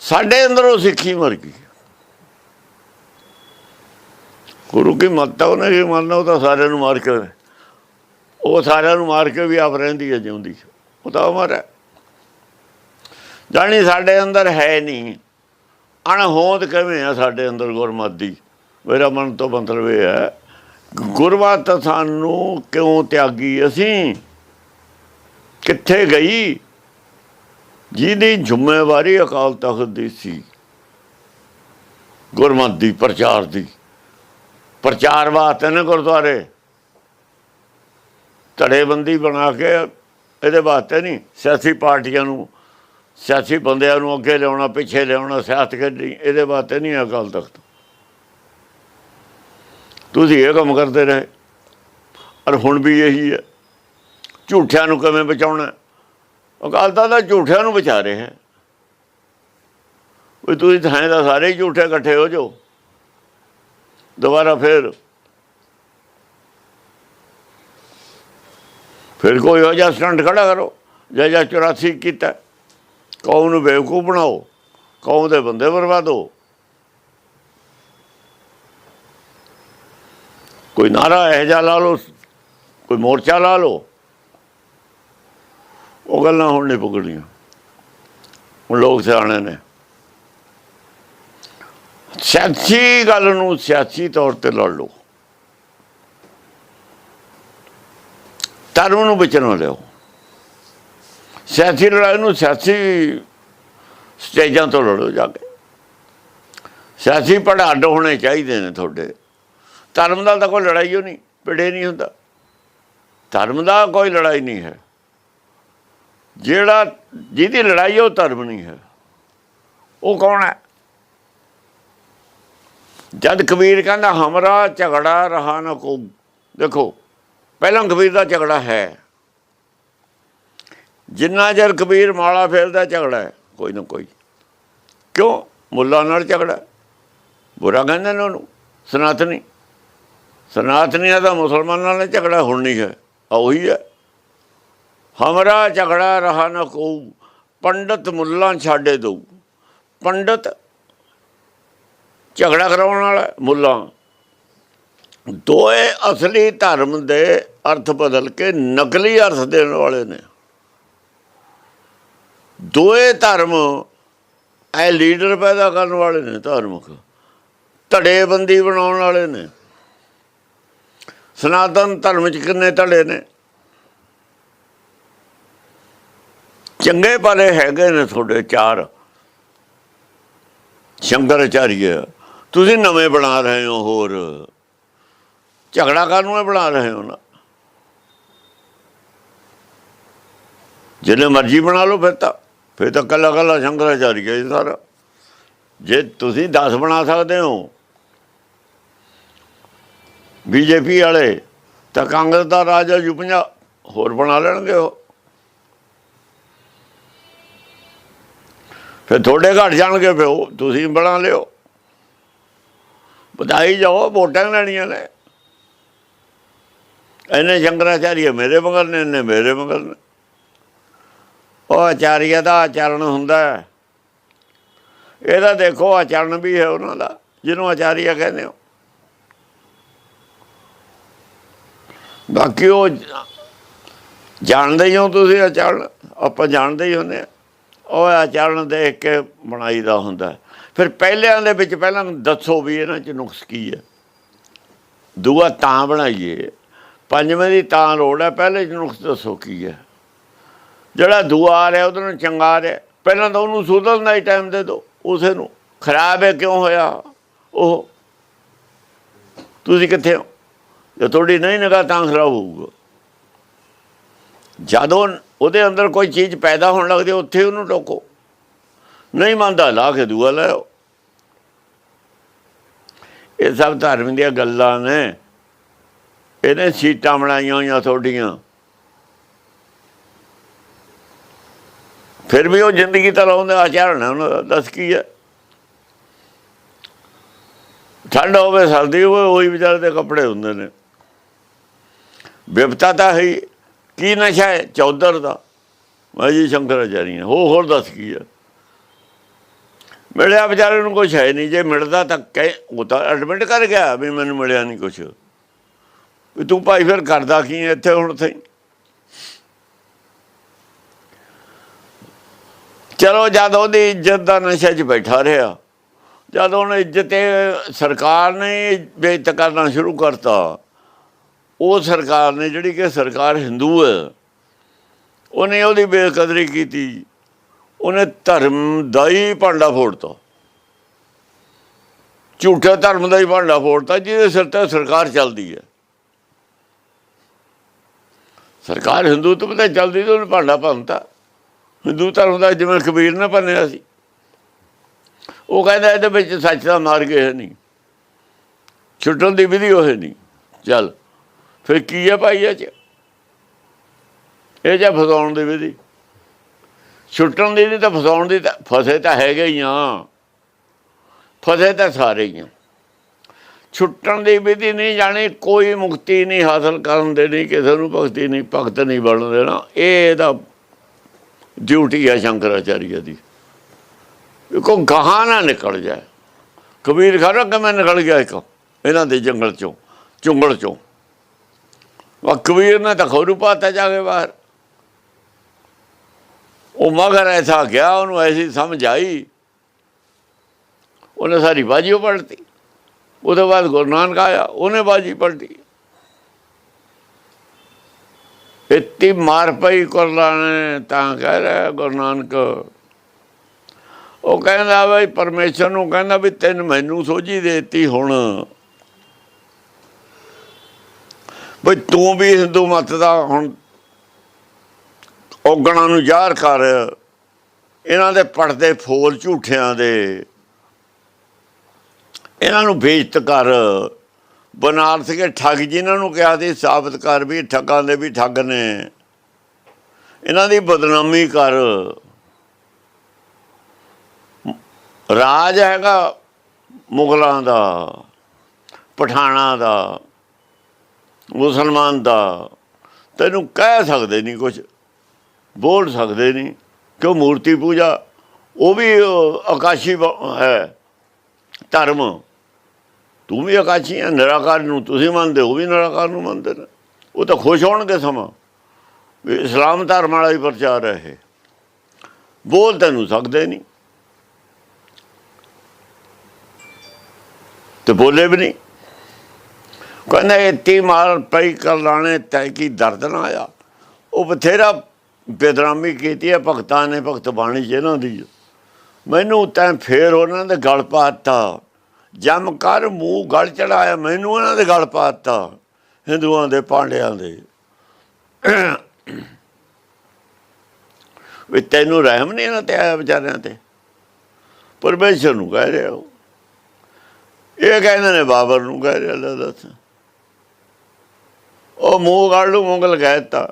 ਸਾਡੇ ਅੰਦਰੋਂ ਸਿੱਖੀ ਮਰ ਗਈ। ਗੁਰੂ ਕੀ ਮੱਤ ਉਹਨੇ ਕੀ ਮੰਨਣਾ, ਉਹ ਤਾਂ ਸਾਰਿਆਂ ਨੂੰ ਮਾਰ ਕੇ ਉਹ ਸਾਰਿਆਂ ਨੂੰ ਮਾਰ ਕੇ ਵੀ ਆਪ ਰਹਿੰਦੀ ਹੈ ਜਿਉਂਦੀ। ਉਹ ਤਾਂ ਅਮਰ ਹੈ। ਜਾਣੀ ਸਾਡੇ ਅੰਦਰ ਹੈ ਨਹੀਂ। ਅਣਹੋਂਦ ਕਿਵੇਂ ਆ ਸਾਡੇ ਅੰਦਰ ਗੁਰਮਤਿ ਦੀ? ਮੇਰਾ ਮਨ ਤੋਂ ਮਤਲਬ ਇਹ ਹੈ, ਗੁਰਮਤਿ ਸਾਨੂੰ ਕਿਉਂ ਤਿਆਗੀ ਅਸੀਂ? ਕਿੱਥੇ ਗਈ? ਜਿਹਦੀ ਜ਼ਿੰਮੇਵਾਰੀ ਅਕਾਲ ਤਖਤ ਦੀ ਸੀ, ਗੁਰਮਤ ਦੀ, ਪ੍ਰਚਾਰ ਦੀ। ਪ੍ਰਚਾਰ ਵਾਸਤੇ ਨੇ ਗੁਰਦੁਆਰੇ। ਧੜੇਬੰਦੀ ਬਣਾ ਕੇ ਇਹਦੇ ਵਾਸਤੇ ਨਹੀਂ, ਸਿਆਸੀ ਪਾਰਟੀਆਂ ਨੂੰ, ਸਿਆਸੀ ਬੰਦਿਆਂ ਨੂੰ ਅੱਗੇ ਲਿਆਉਣਾ, ਪਿੱਛੇ ਲਿਆਉਣਾ, ਸਿਆਸਤ ਕਰਨੀ, ਇਹਦੇ ਵਾਸਤੇ ਨਹੀਂ ਅਕਾਲ ਤਖਤ। ਤੁਸੀਂ ਇਹ ਕੰਮ ਕਰਦੇ ਰਹੇ। ਔਰ ਹੁਣ ਵੀ ਇਹੀ ਹੈ। ਝੂਠਿਆਂ ਨੂੰ ਕਿਵੇਂ ਬਚਾਉਣਾ? ਅਕਾਲ ਤਖਤ ਤਾਂ ਝੂਠਿਆਂ ਨੂੰ ਬਚਾ ਰਿਹਾ ਹੈ। ਵੀ ਤੁਸੀਂ ਤਾਂ ਦਾ ਸਾਰੇ ਹੀ ਝੂਠੇ ਇਕੱਠੇ ਹੋ ਜਾਓ। ਦੁਬਾਰਾ ਫਿਰ ਫਿਰ ਕੋਈ ਹੋ ਜਾ ਸਟੰਟ ਖੜਾ ਕਰੋ, ਜਾਂ ਜਾਂ 84 ਕੀਤਾ। ਕੌਮ ਨੂੰ ਬੇਵਕੂਫ ਬਣਾਓ, ਕੌਮ ਦੇ ਬੰਦੇ ਬਰਬਾਦੋ ਕੋਈ ਨਾਰਾ ਇਹ ਜਾ ਲਾ ਲਓ, ਕੋਈ ਮੋਰਚਾ ਲਾ ਲਓ। ਉਹ ਗੱਲਾਂ ਹੁਣ ਨਹੀਂ ਪੁੱਗਣੀਆਂ। ਹੁਣ ਲੋਕ ਸਿਆਣੇ ਨੇ। ਸਿਆਸੀ ਗੱਲ ਨੂੰ ਸਿਆਸੀ ਤੌਰ ਤੇ ਲੜ ਲਓ। ਧਰਮ ਨੂੰ ਬਚਣਾ ਲਿਓ ਸਿਆਸੀ ਲੜਾਈ ਨੂੰ ਸਿਆਸੀ ਸਟੇਜਾਂ ਤੋਂ ਲੜੋ ਜਾ ਕੇ। ਸਿਆਸੀ ਪੜਾਡ ਹੋਣੇ ਚਾਹੀਦੇ ਨੇ ਤੁਹਾਡੇ। ਧਰਮ ਦਾ ਤਾਂ ਕੋਈ ਲੜਾਈ ਹੋ ਨਹੀਂ ਪਿੜੇ ਨਹੀਂ ਹੁੰਦਾ। ਧਰਮ ਦਾ ਕੋਈ ਲੜਾਈ ਨਹੀਂ ਹੈ। ਜਿਹੜਾ ਜਿਹਦੀ ਲੜਾਈ ਉਹ ਧਰਮ ਨਹੀਂ ਹੈ। ਉਹ ਕੌਣ ਹੈ? ਜਦ ਕਬੀਰ ਕਹਿੰਦਾ, ਹਮਰਾ ਝਗੜਾ ਰਹਾ ਨਾ ਕੋ ਦੇਖੋ, ਪਹਿਲਾਂ ਕਬੀਰ ਦਾ ਝਗੜਾ ਹੈ। ਜਿੰਨਾ ਚਿਰ ਕਬੀਰ ਮਾਲਾ ਫੇਰਦਾ, ਝਗੜਾ ਹੈ, ਕੋਈ ਨਾ ਕੋਈ। ਕਿਉਂ? ਮੁੱਲਾ ਨਾਲ ਝਗੜਾ ਬੁਰਾ ਕਹਿੰਦੇ ਨੇ ਉਹਨੂੰ, ਸਨਾਤਨੀ। ਸਨਾਤਨੀਆਂ ਦਾ ਮੁਸਲਮਾਨਾਂ ਨਾਲ ਝਗੜਾ ਹੁਣ ਨਹੀਂ ਹੈ ਆ ਉਹੀ ਹੈ। ਹਮਰਾ ਝਗੜਾ ਰਹਾ ਨਾ ਕੋ ਪੰਡਤ ਮੁੱਲਾਂ ਛਾੜੇ ਦੋ ਪੰਡਤ ਝਗੜਾ ਕਰਾਉਣ ਵਾਲਾ ਮੁੱਲਾਂ। ਦੋਏ ਅਸਲੀ ਧਰਮ ਦੇ ਅਰਥ ਬਦਲ ਕੇ ਨਕਲੀ ਅਰਥ ਦੇਣ ਵਾਲੇ ਨੇ। ਦੋਏ ਧਰਮ ਐ ਲੀਡਰ ਪੈਦਾ ਕਰਨ ਵਾਲੇ ਨੇ ਧਾਰਮਿਕ, ਧੜੇਬੰਦੀ ਬਣਾਉਣ ਵਾਲੇ ਨੇ। ਸਨਾਤਨ ਧਰਮ ਚ ਕਿੰਨੇ ਧੜੇ ਨੇ? ਚੰਗੇ ਭਲੇ ਹੈਗੇ ਨੇ ਤੁਹਾਡੇ ਚਾਰ। ਸ਼ੰਕਰਾਚਾਰੀਆ ਤੁਸੀਂ ਨਵੇਂ ਬਣਾ ਰਹੇ ਹੋ ਹੋਰ। ਝਗੜਾ ਕਰਨ ਹੈ ਬਣਾ ਰਹੇ ਹੋ ਨਾ। ਜਿਹਨੇ ਮਰਜ਼ੀ ਬਣਾ ਲਓ ਫਿਰ ਤਾਂ। ਫਿਰ ਤਾਂ ਕੱਲਾ ਕੱਲਾ ਸ਼ੰਕਰਾਚਾਰੀਆ ਹੀ ਸਾਰਾ। ਜੇ ਤੁਸੀਂ 10 ਬਣਾ ਸਕਦੇ ਹੋ, ਬੀਜੇਪੀ ਵਾਲੇ, ਤਾਂ ਕਾਂਗਰਸ ਦਾ ਰਾਜ ਜੂ 50 ਹੋਰ ਬਣਾ ਲੈਣਗੇ ਉਹ। ਫਿਰ ਤੁਹਾਡੇ ਘਟ ਜਾਣਗੇ ਪਿਓ ਤੁਸੀਂ ਬਣਾ ਲਿਓ। ਵਧਾਈ ਜਾਓ, ਵੋਟਾਂ ਲੈਣੀਆਂ ਨੇ। ਇਹਨੇ ਸ਼ੰਕਰਾਚਾਰੀਆ ਮੇਰੇ ਮਗਰ ਨੇ, ਇਹਨੇ ਮੇਰੇ ਮਗਰ ਨੇ। ਉਹ ਆਚਾਰੀਆ ਦਾ ਆਚਰਣ ਹੁੰਦਾ ਹੈ। ਇਹਦਾ ਦੇਖੋ ਆਚਰਣ ਵੀ ਹੈ ਉਹਨਾਂ ਦਾ, ਜਿਹਨੂੰ ਆਚਾਰੀਆ ਕਹਿੰਦੇ ਹੋ। ਬਾਕੀ ਉਹ ਜਾਣਦੇ ਹੀ ਹੋ ਤੁਸੀਂ ਆਚਰਣ ਆਪਾਂ ਜਾਣਦੇ ਹੀ ਹੁੰਦੇ ਆ ਉਹ ਆਚਰਣ ਦੇਖ ਕੇ ਬਣਾਈਦਾ ਹੁੰਦਾ। ਫਿਰ ਪਹਿਲਿਆਂ ਦੇ ਵਿੱਚ ਪਹਿਲਾਂ ਦੱਸੋ ਵੀ ਇਹਨਾਂ 'ਚ ਨੁਕਸ ਕੀ ਹੈ ਦੂਆ ਤਾਂ ਬਣਾਈਏ। ਪੰਜਵੇਂ ਦੀ ਤਾਂ ਲੋੜ ਹੈ ਪਹਿਲੇ 'ਚ ਨੁਕਸ ਦੱਸੋ ਕੀ ਹੈ ਜਿਹੜਾ ਦੂਆ ਆ ਰਿਹਾ, ਉਹਦੇ ਨੂੰ ਚੰਗਾ ਆ ਰਿਹਾ। ਪਹਿਲਾਂ ਤਾਂ ਉਹਨੂੰ ਸੁਧਰਨ ਦਾ ਹੀ ਟਾਈਮ ਦੇ ਦਿਓ, ਉਸੇ ਨੂੰ। ਖਰਾਬ ਹੈ ਕਿਉਂ ਹੋਇਆ ਉਹ? ਤੁਸੀਂ ਕਿੱਥੇ ਹੋ? ਜੇ ਤੁਹਾਡੀ ਨਹੀਂ ਨਿਗਾਹ ਤਾਂ ਖਰਾਬ ਹੋਊਗਾ। ਜਦੋਂ ਉਹਦੇ ਅੰਦਰ ਕੋਈ ਚੀਜ਼ ਪੈਦਾ ਹੋਣ ਲੱਗਦੀ, ਉੱਥੇ ਉਹਨੂੰ ਟੋਕੋ। ਨਹੀਂ ਮੰਨਦਾ, ਲਾ ਕੇ ਦੂਆ ਲੈ ਇਹ ਸਭ ਧਰਮ ਦੀਆਂ ਗੱਲਾਂ ਨੇ। ਇਹਨੇ ਸੀਟਾਂ ਬਣਾਈਆਂ ਹੋਈਆਂ ਤੁਹਾਡੀਆਂ। ਫਿਰ ਵੀ ਉਹ ਜ਼ਿੰਦਗੀ ਤਾਂ ਲਾਉਂਦੇ ਆਚਰਣ ਹੈ, ਉਹਨਾਂ ਦਾ ਦੱਸ ਕੀ ਹੈ? ਠੰਡ ਹੋਵੇ, ਸਰਦੀ ਹੋਵੇ, ਉਹੀ ਵਿਚਾਰੇ ਦੇ ਕੱਪੜੇ ਹੁੰਦੇ ਨੇ। ਵਿਪਤਾ ਤਾਂ ਹੈ ਹੀ। ਕੀ ਨਸ਼ਾ ਹੈ? ਚੌਧਰ ਦਾ। ਮੈਂ ਜੀ ਸ਼ੰਕਰਾਚਾਰੀ ਹਾਂ। ਹੋ ਹੋਰ ਦੱਸ ਕੀ ਹੈ? ਮਿਲਿਆ ਵਿਚਾਰੇ ਨੂੰ ਕੁਝ ਹੈ ਨਹੀਂ। ਜੇ ਮਿਲਦਾ ਤਾਂ ਕਹਿ, ਉਹ ਤਾਂ ਐਡਮਿਟ ਕਰ ਗਿਆ ਵੀ ਮੈਨੂੰ ਮਿਲਿਆ ਨਹੀਂ ਕੁਝ ਵੀ ਤੂੰ ਭਾਈ ਫਿਰ ਕਰਦਾ ਕੀ ਇੱਥੇ ਹੁਣ ਥੇ ਚਲੋ ਜਦ ਉਹਦੀ ਇੱਜ਼ਤ ਦਾ ਨਸ਼ੇ 'ਚ ਬੈਠਾ ਰਿਹਾ, ਜਦ ਉਹਨੇ ਇੱਜ਼ਤ ਸਰਕਾਰ ਨੇ ਬੇਇੱਜ਼ਤ ਕਰਨਾ ਸ਼ੁਰੂ ਕਰਤਾ ਉਹ ਸਰਕਾਰ ਨੇ ਜਿਹੜੀ ਕਿ ਸਰਕਾਰ ਹਿੰਦੂ ਹੈ, ਉਹਨੇ ਉਹਦੀ ਬੇਕਦਰੀ ਕੀਤੀ। ਉਹਨੇ ਧਰਮ ਦਾ ਹੀ ਭਾਂਡਾ ਫੋੜਤਾ। ਝੂਠੇ ਧਰਮ ਦਾ ਹੀ ਭਾਂਡਾ ਫੋੜਤਾ, ਜਿਹਦੇ ਸਿਰ ਤੇ ਸਰਕਾਰ ਚੱਲਦੀ ਹੈ। ਸਰਕਾਰ ਹਿੰਦੂ ਤੋਂ ਪਤਾ ਚੱਲਦੀ ਤੇ ਉਹਨੇ ਭਾਂਡਾ ਭੰਨਤਾ। ਹਿੰਦੂ ਧਰਮ ਦਾ ਜਿਵੇਂ ਕਬੀਰ ਨੇ ਭੰਨਿਆ ਸੀ। ਉਹ ਕਹਿੰਦਾ ਇਹਦੇ ਵਿੱਚ ਸੱਚ ਦਾ ਮਾਰਗ ਹੈ ਨਹੀਂ। ਛੁੱਟਣ ਦੀ ਵਿਧੀ ਉਹ ਨਹੀਂ। ਚੱਲ। ਫਿਰ ਕੀ ਹੈ ਭਾਈ ਇਹ ਚ? ਇਹ ਜਾਂ ਫਸਾਉਣ ਦੀ? ਵਿਧੀ ਛੁੱਟਣ ਦੀ ਨਹੀਂ ਤਾਂ ਫਸਾਉਣ ਦੀ ਤਾਂ ਫਸੇ ਤਾਂ ਹੈਗੇ ਹੀ ਆ। ਫਸੇ ਤਾਂ ਸਾਰੇ ਹੀ ਆ। ਛੁੱਟਣ ਦੀ ਵਿਧੀ ਨਹੀਂ ਜਾਣੀ, ਕੋਈ ਮੁਕਤੀ ਨਹੀਂ ਹਾਸਲ ਕਰਨ ਦੇਣੀ, ਕਿਸੇ ਨੂੰ ਭਗਤੀ ਨਹੀਂ, ਭਗਤ ਨਹੀਂ ਬਣਨ ਦੇਣਾ। ਇਹ ਇਹਦਾ ਡਿਊਟੀ ਹੈ ਸ਼ੰਕਰਾਚਾਰੀਆ ਦੀ। ਕੋ ਗਾਹਾਂ ਨਾ ਨਿਕਲ ਜਾਏ। ਕਬੀਰ ਖਾਨਾ ਮੈਂ ਨਿਕਲ ਗਿਆ ਇੱਕ? ਇਹਨਾਂ ਦੇ ਜੰਗਲ ਚੋਂ, ਚੁੰਗਲ ਚੋਂ। ਕਬੀਰ ਨੇ ਤਾਂ ਖੋਰੂ ਪਾਤਾ ਜਾ ਕੇ ਬਾਹਰ। ਉਹ ਮਗਰ ਐਸਾ ਗਿਆ, ਉਹਨੂੰ ਐਸੀ ਸਮਝ ਆਈ। ਉਹਨੇ ਸਾਰੀ ਬਾਜੀ ਉਹ ਪਲਟੀ। ਉਹਦੇ ਬਾਅਦ ਗੁਰੂ ਨਾਨਕ ਆਇਆ, ਉਹਨੇ ਬਾਜੀ ਪਲਟੀ। ਇੱਤੀ ਮਾਰ ਪਈ ਕੁਰਲਾਣੇ ਤਾਂ ਕਹਿ ਰਿਹਾ ਗੁਰੂ ਨਾਨਕ। ਉਹ ਕਹਿੰਦਾ ਬਈ ਪਰਮੇਸ਼ਰ ਨੂੰ ਕਹਿੰਦਾ ਵੀ ਤੈਨੂੰ ਮੈਨੂੰ ਸੋਝੀ ਦੇਤੀ ਹੁਣ। ਬਈ ਤੂੰ ਵੀ ਹਿੰਦੂ ਮਤ ਦਾ ਹੁਣ ਔਗਣਾ ਨੂੰ ਜ਼ਾਹਰ ਕਰ। ਇਹਨਾਂ ਦੇ ਪੜਦੇ ਫੋਲ ਝੂਠਿਆਂ ਦੇ। ਇਹਨਾਂ ਨੂੰ ਬੇਇੱਜ਼ਤ ਕਰ। ਬਨਾਰਸ ਕੇ ਠੱਗ ਜਿਨ੍ਹਾਂ ਨੂੰ ਕਿਹਾ ਸੀ, ਸਾਬਤ ਕਰ ਵੀ, ਠੱਗਾਂ ਦੇ ਵੀ ਠੱਗ ਨੇ। ਇਹਨਾਂ ਦੀ ਬਦਨਾਮੀ ਕਰ। ਰਾਜ ਹੈਗਾ ਮੁਗਲਾਂ ਦਾ, ਪਠਾਣਾ ਦਾ। ਮੁਸਲਮਾਨ ਦਾ, ਤੈਨੂੰ ਕਹਿ ਸਕਦੇ ਨਹੀਂ ਕੁਝ ਬੋਲ ਸਕਦੇ ਨਹੀਂ, ਕਿਉਂ ਮੂਰਤੀ ਪੂਜਾ? ਉਹ ਵੀ ਆਕਾਸ਼ੀ ਬ- ਹੈ, ਧਰਮ। ਤੂੰ ਵੀ ਆਕਾਸ਼ੀ ਹੈ, ਨਿਰਾਕਾਰ ਨੂੰ ਤੁਸੀਂ ਮੰਨਦੇ ਹੋ ਉਹ ਵੀ ਨਿਰਾਕਾਰ ਨੂੰ ਮੰਨਦੇ ਨੇ। ਉਹ ਤਾਂ ਖੁਸ਼ ਹੋਣਗੇ ਸਮਾਂ। ਵੀ ਇਸਲਾਮ ਧਰਮ ਵਾਲਾ ਹੀ ਪ੍ਰਚਾਰ ਹੈ ਇਹ। ਬੋਲ ਤੈਨੂੰ ਸਕਦੇ ਨਹੀਂ। ਤੇ ਬੋਲੇ ਵੀ ਨਹੀਂ। ਕਹਿੰਦਾ ਇੱਤੀ ਮਾਰ ਪਈ ਕਰ ਲਾਣੇ, ਤੈ ਕੀ ਦਰਦ ਨਾ ਆਇਆ? ਉਹ ਬਥੇਰਾ ਬੇਦਰਾਮੀ ਕੀਤੀ ਹੈ, ਭਗਤਾਂ ਨੇ ਭਗਤ ਬਾਣੀ ਚ ਇਹਨਾਂ ਦੀ। ਮੈਨੂੰ ਤੈਂ ਫੇਰ ਉਹਨਾਂ ਦੇ ਗਲ ਪਾਤਾ ਜਮ ਕਰ ਮੂੰਹ ਗਲ ਚੜਾਇਆ, ਮੈਨੂੰ ਉਹਨਾਂ ਦੇ ਗਲ ਪਾਤਾ ਹਿੰਦੂਆਂ ਦੇ ਪਾਂਡਿਆਂ ਦੇ। ਵੀ ਤੈਨੂੰ ਰਹਿਮ ਨਹੀਂ ਇਹਨਾਂ ਤੇ ਆਇਆ ਵਿਚਾਰਿਆਂ ਤੇ। ਪਰਮੇਸ਼ਰ ਨੂੰ ਕਹਿ ਰਿਹਾ ਉਹ। ਇਹ ਕਹਿੰਦੇ ਨੇ ਬਾਬਰ ਨੂੰ ਕਹਿ ਰਿਹਾ, ਲੈ ਦੱਸ। ਉਹ ਮੂੰਹ ਗਾਲ ਨੂੰ ਮੁੰਗਲ ਦਿੱਤਾ।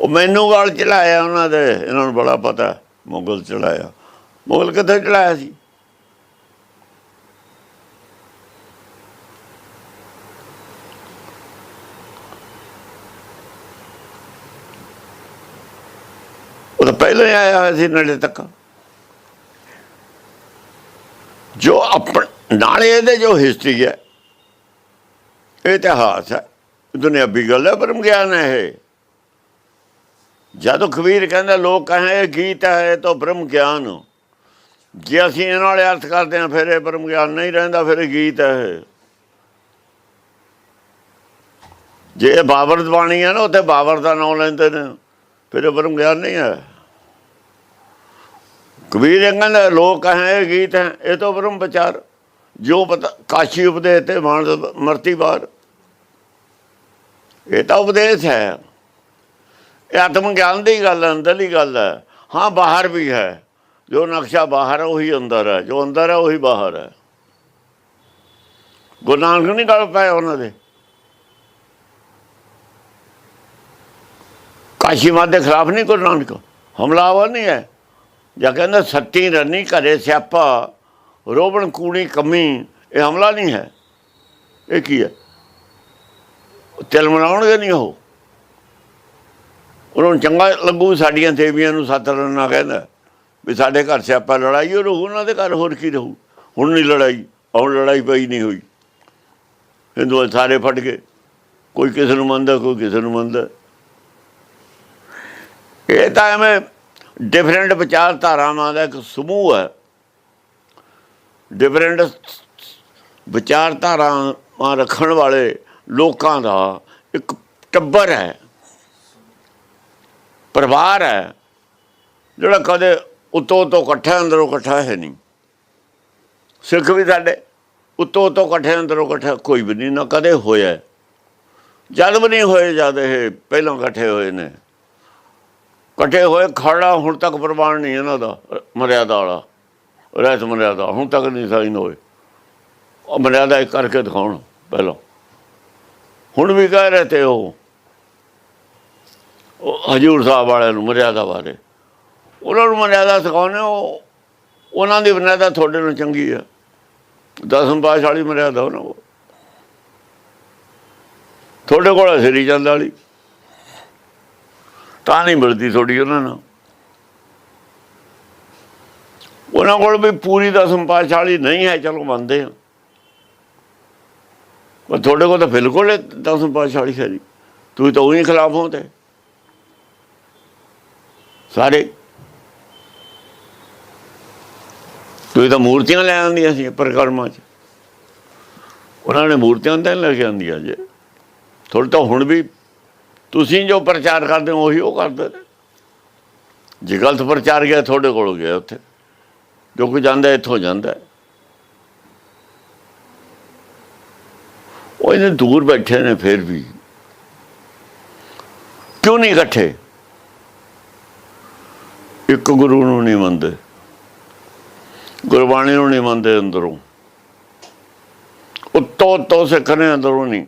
ਉਹ ਮੈਨੂੰ ਗਾਲ ਚਲਾਇਆ ਉਹਨਾਂ ਦੇ, ਇਹਨਾਂ ਨੂੰ ਬੜਾ ਪਤਾ ਮੁਗਲ ਚਲਾਇਆ ਮੁਗਲ ਕਿੱਥੇ ਚਲਾਇਆ ਸੀ? ਉਹ ਤਾਂ ਪਹਿਲਾਂ ਹੀ ਆਇਆ ਹੋਇਆ ਸੀ ਨੇੜੇ ਤੱਕ। ਜੋ ਆਪਣ, ਨਾਲੇ ਇਹਦੇ ਜੋ ਹਿਸਟਰੀ ਹੈ ਇਤਿਹਾਸ ਹੈ। ਦੁਨਿਆਵੀ ਗੱਲ ਹੈ ਪਰਮ ਗਿਆਨ ਹੈ ਇਹ। ਜਦੋਂ ਕਬੀਰ ਕਹਿੰਦਾ, ਲੋਕ ਕਹੇ, ਇਹ ਗੀਤ ਹੈ, ਇਹ ਤਾਂ ਬ੍ਰਹਮ ਗਿਆਨ। ਜੇ ਅਸੀਂ ਇਹਨਾਂ ਵਾਲੇ ਅਰਥ ਕਰਦੇ ਹਾਂ, ਫਿਰ ਇਹ ਬ੍ਰਹਮ ਗਿਆਨ ਨਹੀਂ ਰਹਿੰਦਾ, ਫਿਰ ਇਹ ਗੀਤ ਹੈ ਇਹ। ਜੇ ਇਹ ਬਾਬਰ ਬਾਣੀ ਹੈ ਨਾ, ਉੱਥੇ ਬਾਬਰ ਦਾ ਨਾਮ ਲੈਂਦੇ ਨੇ, ਫਿਰ ਇਹ ਬ੍ਰਹਮ ਗਿਆਨ ਨਹੀਂ ਹੈ। ਕਬੀਰ ਇਹ ਕਹਿੰਦਾ, ਲੋਕ ਕਹੇ, ਇਹ ਗੀਤ ਹੈ, ਇਹ ਤਾਂ ਬ੍ਰਹਮ ਵਿਚਾਰ। ਜੋ ਪਤਾ, ਕਾਸ਼ੀ ਉਪਦੇਸ਼ ਤੇ ਮਾਨ ਮਰਤੀ ਬਾਰ ਇਹ ਤਾਂ ਉਪਦੇਸ਼ ਹੈ। ਇਹ ਆਤਮ ਗਿਆਨ ਦੀ ਗੱਲ ਹੈ, ਅੰਦਰਲੀ ਗੱਲ ਹੈ। ਹਾਂ, ਬਾਹਰ ਵੀ ਹੈ। ਜੋ ਨਕਸ਼ਾ ਬਾਹਰ ਹੈ, ਉਹੀ ਅੰਦਰ ਹੈ। ਜੋ ਅੰਦਰ ਹੈ, ਉਹੀ ਬਾਹਰ ਹੈ। ਗੁਰੂ ਨਾਨਕ ਨਹੀਂ ਗੱਲ ਪਾਇਆ ਉਹਨਾਂ ਦੇ। ਕਾਸ਼ੀ ਮਾਤ ਦੇ ਖਿਲਾਫ ਨਹੀਂ ਗੁਰੂ ਨਾਨਕ। ਹਮਲਾਵਰ ਨਹੀਂ ਹੈ। ਜਾਂ ਕਹਿੰਦਾ ਸੱਤੀ ਰਨੀ, ਘਰੇ ਸਿਆਪਾ ਰੋਬਣ ਕੂਣੀ ਕਮੀ, ਇਹ ਹਮਲਾ ਨਹੀਂ ਹੈ। ਇਹ ਕੀ ਹੈ? ਤਿਲ ਮਨਾਉਣਗੇ ਨਹੀਂ ਉਹ। ਉਹਨਾਂ ਨੂੰ ਚੰਗਾ ਲੱਗੂ ਸਾਡੀਆਂ ਦੇਵੀਆਂ ਨੂੰ ਸੱਤ ਰੰਨਾ ਕਹਿੰਦਾ ਵੀ ਸਾਡੇ ਘਰ ਸਿਆਪਾ ਲੜਾਈ ਹੋ ਰਹੂ, ਉਹਨਾਂ ਦੇ ਘਰ ਹੋਰ ਕੀ ਰਹੂ? ਹੁਣ ਨਹੀਂ ਲੜਾਈ, ਹੁਣ ਲੜਾਈ ਪਈ ਨਹੀਂ ਹੋਈ। ਹਿੰਦੂ ਸਾਰੇ ਫਟ ਗਏ। ਕੋਈ ਕਿਸੇ ਨੂੰ ਮੰਨਦਾ, ਕੋਈ ਕਿਸੇ ਨੂੰ ਮੰਨਦਾ। ਇਹ ਤਾਂ ਐਵੇਂ ਡਿਫਰੈਂਟ ਵਿਚਾਰਧਾਰਾਵਾਂ ਦਾ ਇੱਕ ਸਮੂਹ ਹੈ। ਡਿਫਰੈਂਟ ਵਿਚਾਰਧਾਰਾਵਾਂ ਰੱਖਣ ਵਾਲੇ ਲੋਕਾਂ ਦਾ ਇੱਕ ਟੱਬਰ ਹੈ, ਪਰਿਵਾਰ ਹੈ, ਜਿਹੜਾ ਕਦੇ ਉਤੋਂ ਉਤੋਂ ਇਕੱਠਾ ਅੰਦਰੋਂ ਇਕੱਠਾ ਹੈ ਨਹੀਂ। ਸਿੱਖ ਵੀ ਸਾਡੇ ਉਤੋਂ ਉਤੋਂ ਇਕੱਠੇ ਅੰਦਰੋਂ ਇਕੱਠਾ ਕੋਈ ਵੀ ਨਹੀਂ, ਨਾ ਕਦੇ ਹੋਇਆ। ਜਦ ਵੀ ਨਹੀਂ ਹੋਏ ਜਦ ਇਹ ਪਹਿਲਾਂ ਇਕੱਠੇ ਹੋਏ ਨੇ। ਇਕੱਠੇ ਹੋਏ ਖੜਾ ਹੁਣ ਤੱਕ ਪ੍ਰਵਾਨ ਨਹੀਂ ਇਹਨਾਂ ਦਾ, ਮਰਿਆਦਾ ਵਾਲਾ, ਰਹਿਤ ਮਰਿਆਦਾ, ਹੁਣ ਤੱਕ ਨਹੀਂ ਸਾਈਨ ਹੋਏ। ਮਰਿਆਦਾ ਇੱਕ ਕਰਕੇ ਦਿਖਾਉਣ, ਪਹਿਲਾਂ। ਹੁਣ ਵੀ ਕਹਿ ਰਹੇ ਤੇ ਉਹ। ਹਜੂਰ ਸਾਹਿਬ ਵਾਲਿਆਂ ਨੂੰ ਮਰਿਆਦਾ ਬਾਰੇ। ਉਹਨਾਂ ਨੂੰ ਮਰਿਆਦਾ ਸਿਖਾਉਣੇ ਉਹ ਉਹਨਾਂ ਦੀ ਮਰਿਆਦਾ ਤੁਹਾਡੇ ਨੂੰ ਚੰਗੀ ਆ। ਦਸਮ ਪਾਸ਼ ਵਾਲੀ ਮਰਿਆਦਾ ਉਹਨਾਂ ਕੋਲ। ਤੁਹਾਡੇ ਕੋਲ ਹੈ ਸ੍ਰੀ ਚੰਦ ਵਾਲੀ। ਤਾਂ ਨਹੀਂ ਮਿਲਦੀ ਤੁਹਾਡੀ ਉਹਨਾਂ ਨਾਲ। ਉਹਨਾਂ ਕੋਲ ਵੀ ਪੂਰੀ ਦਸਮ ਪਾਸ਼ ਵਾਲੀ ਨਹੀਂ ਹੈ, ਚਲੋ ਮੰਨਦੇ ਹਾਂ ਪਰ ਤੁਹਾਡੇ ਕੋਲ ਤਾਂ ਬਿਲਕੁਲ ਦਸਮ ਪਾਸ਼ ਵਾਲੀ ਹੈ ਜੀ। ਤੁਸੀਂ ਤਾਂ ਉਹੀ ਖਿਲਾਫ ਹੋ ਤੇ। ਸਾਰੇ। ਤੁਸੀਂ ਤਾਂ ਮੂਰਤੀਆਂ ਲੈ ਆਉਂਦੀਆਂ ਸੀ ਪਰਿਕਰਮਾ 'ਚ। ਉਹਨਾਂ ਨੇ ਮੂਰਤੀਆਂ ਤਾਂ ਲੈ ਕੇ ਆਉਂਦੀਆਂ ਜੇ। ਤੁਹਾਡੇ ਤਾਂ ਹੁਣ ਵੀ ਤੁਸੀਂ ਜੋ ਪ੍ਰਚਾਰ ਕਰਦੇ ਹੋ, ਉਹੀ ਉਹ ਕਰਦੇ ਨੇ। ਜੇ ਗਲਤ ਪ੍ਰਚਾਰ ਗਿਆ, ਤੁਹਾਡੇ ਕੋਲ ਗਿਆ ਉੱਥੇ। ਜੋ ਕੋਈ ਜਾਂਦਾ, ਇੱਥੋਂ ਜਾਂਦਾ। ਉਹ ਇਹਨੇ ਦੂਰ ਬੈਠੇ ਨੇ ਫਿਰ ਵੀ। ਕਿਉਂ ਨਹੀਂ ਇਕੱਠੇ? ਇੱਕ ਗੁਰੂ ਨੂੰ ਨਹੀਂ ਮੰਨਦੇ। ਗੁਰਬਾਣੀ ਨੂੰ ਨਹੀਂ ਮੰਨਦੇ ਅੰਦਰੋਂ। ਉੱਤੋਂ ਉੱਤੋਂ ਸਿੱਖ ਨੇ ਅੰਦਰੋਂ ਨਹੀਂ।